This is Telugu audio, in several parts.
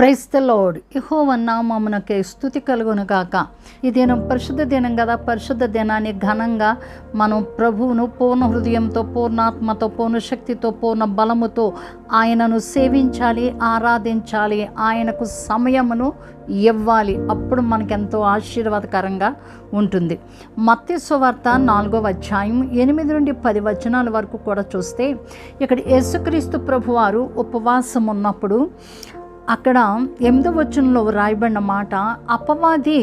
ప్రైస్ ద లోడ్ ఇహో నామమునకే స్థుతి కలుగును గాక. ఈ దినం పరిశుద్ధ దినం కదా. పరిశుద్ధ దినాన్ని ఘనంగా మనం ప్రభువును పూర్ణ హృదయంతో పూర్ణాత్మతో పూర్ణ శక్తితో పూర్ణ బలముతో ఆయనను సేవించాలి ఆరాధించాలి ఆయనకు సమయమును ఇవ్వాలి. అప్పుడు మనకెంతో ఆశీర్వాదకరంగా ఉంటుంది. మత్స్యవార్త సువార్త నాలుగవ అధ్యాయం ఎనిమిది నుండి పది వచనాల వరకు కూడా చూస్తే ఇక్కడ యేసుక్రీస్తు ప్రభువారు ఉపవాసం ఉన్నప్పుడు అక్కడ ఎనిమిదో వచనంలో రాయబడిన మాట అపవాది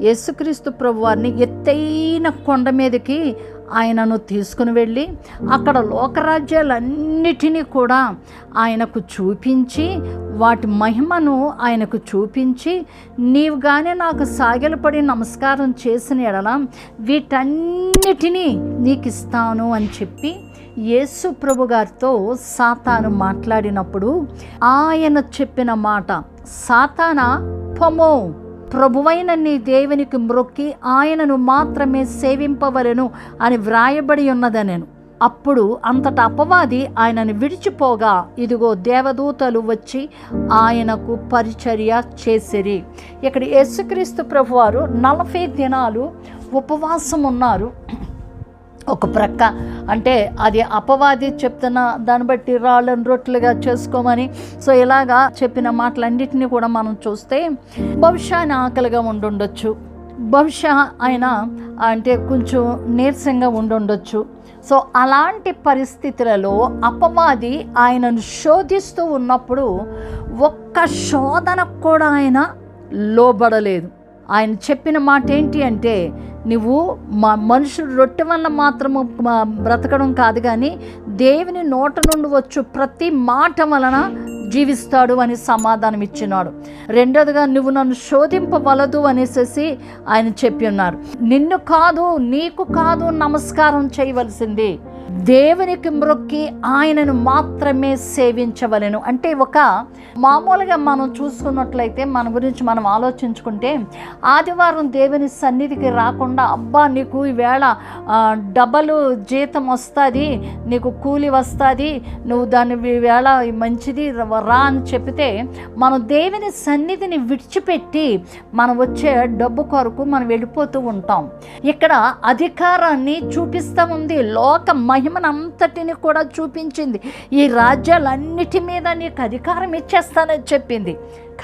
యేసుక్రీస్తు ప్రభువారిని ఎత్తైన కొండ మీదకి ఆయనను తీసుకుని వెళ్ళి అక్కడ లోకరాజ్యాలన్నిటినీ కూడా ఆయనకు చూపించి వాటి మహిమను ఆయనకు చూపించి నీవు కానీ నాకు సాగిలపడి నమస్కారం చేసిన ఎడల వీటన్నిటినీ నీకు ఇస్తాను అని చెప్పి యేసు ప్రభు గారితో సాతాను మాట్లాడినప్పుడు ఆయన చెప్పిన మాట సాతాన పొమో ప్రభువైన నీ దేవునికి మ్రొక్కి ఆయనను మాత్రమే సేవింపవలను అని వ్రాయబడి ఉన్నదనెను. అప్పుడు అంతట అపవాది ఆయనను విడిచిపోగా ఇదిగో దేవదూతలు వచ్చి ఆయనకు పరిచర్య చేసిరి. ఇక్కడ యేసుక్రీస్తు ప్రభువారు నలభై దినాలు ఉపవాసం ఉన్నారు ఒక ప్రక్క. అంటే అది అపవాది చెప్తున్న దాన్ని బట్టి రాళ్ళను రొట్టెలుగా చేసుకోమని. సో ఇలాగా చెప్పిన మాటలన్నింటినీ కూడా మనం చూస్తే బహుశా ఆయన ఆకలిగా ఉండుండొచ్చు. బహుశా ఆయన అంటే కొంచెం నీరసంగా ఉండుండొచ్చు. సో అలాంటి పరిస్థితులలో అపవాది ఆయనను శోధిస్తూ ఉన్నప్పుడు ఒక్క శోధనకు కూడా ఆయన లోబడలేదు. ఆయన చెప్పిన మాట ఏంటి అంటే నువ్వు మా మనుషులు రొట్టె వల్ల మాత్రము బ్రతకడం కాదు కానీ దేవుని నోట నుండి వచ్చు ప్రతి మాట వలన జీవిస్తాడు అని సమాధానం ఇచ్చినాడు. రెండోదిగా నువ్వు నన్ను శోధింపవలదు అనేసి ఆయన చెప్పి ఉన్నారు. నిన్ను కాదు నీకు కాదు నమస్కారం చేయవలసింది. దేవునికి మ్రొక్కి ఆయనను మాత్రమే సేవించవలెను. అంటే ఒక మామూలుగా మనం చూసుకున్నట్లయితే మన గురించి మనం ఆలోచించుకుంటే ఆదివారం దేవుని సన్నిధికి రాకుండా అబ్బా నీకు ఈవేళ డబల్ డబలు జీతం వస్తుంది నీకు కూలి వస్తుంది నువ్వు దాన్ని ఈవేళ మంచిది రా అని చెప్తే మనం దేవుని సన్నిధిని విడిచిపెట్టి మనం వచ్చే డబ్బు కొరకు మనం వెళ్ళిపోతూ ఉంటాం. ఇక్కడ అధికారాన్ని చూపిస్తూ ఉంది. లోక మహిమనంతటిని కూడా చూపించింది. ఈ రాజ్యాలన్నిటి మీద నీకు అధికారం ఇచ్చేస్తానని చెప్పింది.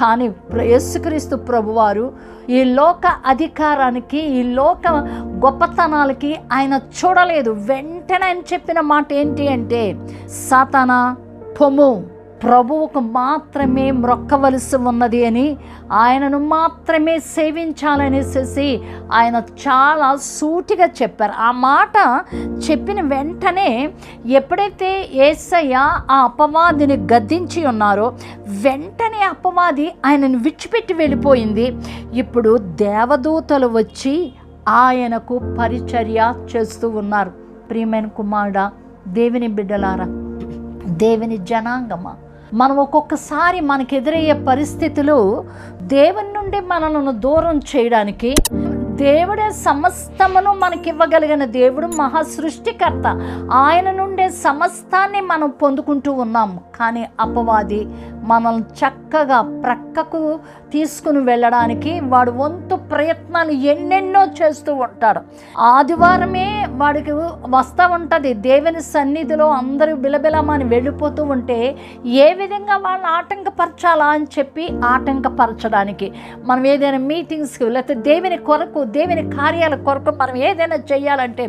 కానీ ప్ర- యేసుక్రీస్తు ప్రభువారు ఈ లోక అధికారానికి ఈ లోక గొప్పతనాలకి ఆయన చూడలేదు. వెంటనే ఆయన చెప్పిన మాట ఏంటి అంటే సతన పొము ప్రభువుకు మాత్రమే మ్రొక్కవలసి ఉన్నది అని ఆయనను మాత్రమే సేవించాలనేసి ఆయన చాలా సూటిగా చెప్పారు. ఆ మాట చెప్పిన వెంటనే ఎప్పుడైతే ఏసయ్య ఆ అపవాదిని గద్దించి ఉన్నారో వెంటనే అపవాది ఆయనను విడిచిపెట్టి వెళ్ళిపోయింది. ఇప్పుడు దేవదూతలు వచ్చి ఆయనకు పరిచర్య చేస్తూ ఉన్నారు. ప్రియమైన కుమారుడా దేవుని బిడ్డలారా దేవుని జనాంగమా మనం ఒక్కొక్కసారి మనకు ఎదురయ్యే పరిస్థితులు దేవుని నుండి మనలను దూరం చేయడానికి దేవుడే సమస్తమును మనకి ఇవ్వగలిగిన దేవుడు మహా సృష్టికర్త. ఆయన నుండే సమస్తాన్ని మనం పొందుకుంటూ ఉన్నాం కానీ అపవాది మనల్ని చక్కగా ప్రక్కకు తీసుకుని వెళ్ళడానికి వాడు వంతు ప్రయత్నాలు ఎన్నెన్నో చేస్తూ ఉంటాడు. ఆదివారమే వాడికి వస్తూ ఉంటుంది. దేవుని సన్నిధిలో అందరూ బిలబిలమని వెళ్ళిపోతూ ఉంటే ఏ విధంగా వాళ్ళని ఆటంకపరచాలా అని చెప్పి ఆటంకపరచడానికి మనం ఏదైనా మీటింగ్స్కి లేకపోతే దేవుని కొరకు దేవుని కార్యాల కొరకు మనం ఏదైనా చేయాలంటే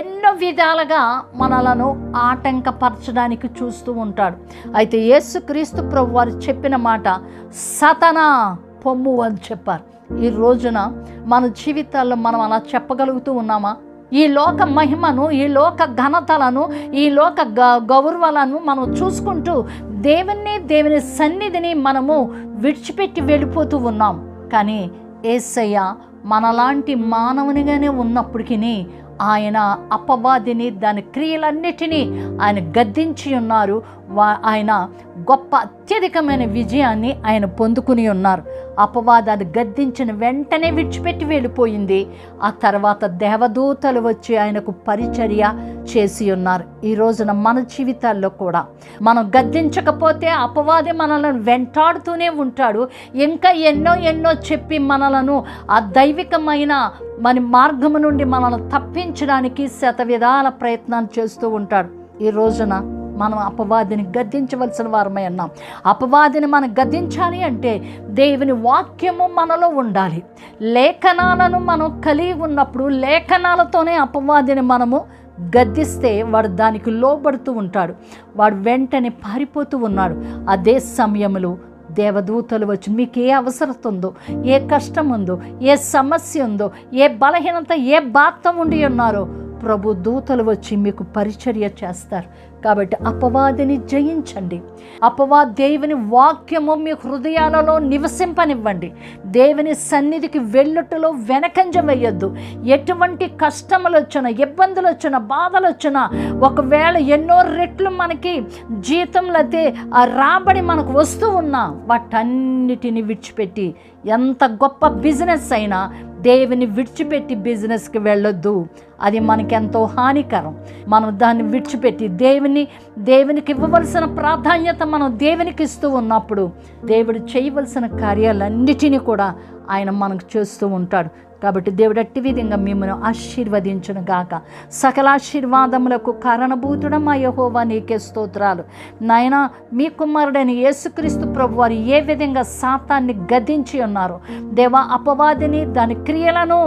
ఎన్నో విధాలుగా మనలను ఆటంకపరచడానికి చూస్తూ ఉంటాడు. అయితే యేసుక్రీస్తు ప్రభు వారు చెప్పిన మాట సతనా పొమ్ము అని చెప్పారు. ఈ రోజున మన జీవితాల్లో మనం అలా చెప్పగలుగుతూ ఉన్నామా? ఈ లోక మహిమను ఈ లోక ఘనతలను ఈ లోక గ- గౌరవాలను మనం చూసుకుంటూ దేవుణ్ణి దేవుని సన్నిధిని మనము విడిచిపెట్టి వెళ్ళిపోతూ ఉన్నాం. కానీ ఏసయ్య మనలాంటి మానవునిగానే ఉన్నప్పటికీ ఆయన అపవాదిని దాని క్రియలన్నిటినీ ఆయన గద్దించి ఉన్నారు. వా ఆయన గొప్ప అత్యధికమైన విజయాన్ని ఆయన పొందుకుని ఉన్నారు. అపవాదాన్ని గద్దించిన వెంటనే విడిచిపెట్టి వెళ్ళిపోయింది. ఆ తర్వాత దేవదూతలు వచ్చి ఆయనకు పరిచర్య చేసి ఉన్నారు. ఈ రోజున మన జీవితాల్లో కూడా మనం గద్దించకపోతే అపవాది మనలను వెంటాడుతూనే ఉంటాడు. ఇంకా ఎన్నో ఎన్నో చెప్పి మనలను ఆ దైవికమైన మన మార్గము నుండి మనల్ని తప్పించడానికి శత విధాల ప్రయత్నాలు చేస్తూ ఉంటాడు. ఈ రోజున మనం అపవాదిని గద్దించవలసిన వారమై అన్నాం అపవాదిని మనం గద్దించాలి అంటే దేవుని వాక్యము మనలో ఉండాలి. లేఖనాలను మనం కలిగి ఉన్నప్పుడు లేఖనాలతోనే అపవాదిని మనము గద్దిస్తే వాడు దానికి లోబడుతూ ఉంటాడు. వాడు వెంటనే పారిపోతూ ఉన్నాడు. అదే సమయంలో దేవదూతలు వచ్చి మీకు ఏ అవసరత ఉందో ఏ కష్టం ఉందో ఏ సమస్య ఉందో ఏ బలహీనత ఏ బాధ ఉండి ఉన్నారో ప్రభు దూతలు వచ్చి మీకు పరిచర్య చేస్తారు. కాబట్టి అపవాదిని జయించండి. అపవా దేవుని వాక్యము మీ హృదయాలలో నివసింపనివ్వండి. దేవుని సన్నిధికి వెళ్ళుటలో వెనకంజ వేయొద్దు. ఎటువంటి కష్టములు వచ్చినా ఇబ్బందులు వచ్చినా బాధలు వచ్చినా ఒకవేళ ఎన్నో రెట్లు మనకి జీతంలైతే ఆ రాబడి మనకు వస్తూ ఉన్నా వాటన్నిటిని విడిచిపెట్టి ఎంత గొప్ప బిజినెస్ అయినా దేవుని విడిచిపెట్టి బిజినెస్కి వెళ్ళొద్దు. అది మనకెంతో హానికరం. మనం దాన్ని విడిచిపెట్టి దేవుని దేవునికి ఇవ్వవలసిన ప్రాధాన్యత మనం దేవునికి ఇస్తూ ఉన్నప్పుడు దేవుడు చేయవలసిన కార్యాలన్నిటినీ కూడా ఆయన మనకు చేస్తూ ఉంటాడు. కాబట్టి దేవుడు అట్టి విధంగా మిమ్మల్ని ఆశీర్వదించును గాక. సకల ఆశీర్వాదములకు కారణభూతుడమా యహోవా నీకే స్తోత్రాలు. నాయన మీ కుమారుడైన యేసుక్రీస్తు ప్రభు వారు ఏ విధంగా శాతాన్ని గదించి ఉన్నారు? దేవా అపవాదిని దాని క్రియలను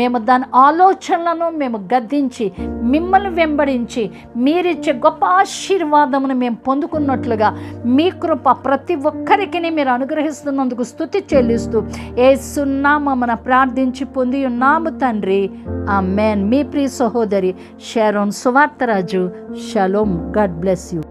మేము దాని ఆలోచనలను మేము గద్దించి మిమ్మల్ని వెంబడించి మీరిచ్చే గొప్ప ఆశీర్వాదమును మేము పొందుకున్నట్లుగా మీ కృప ప్రతి ఒక్కరికి మీరు అనుగ్రహిస్తున్నందుకు స్థుతి చెల్లిస్తూ ఏ సున్నామన ప్రార్థించి పొంది ఉన్నాము తండ్రి. ఆ మేన్ మీ ప్రియ సహోదరి Sharon Suvartharaju. Shalom. God bless you.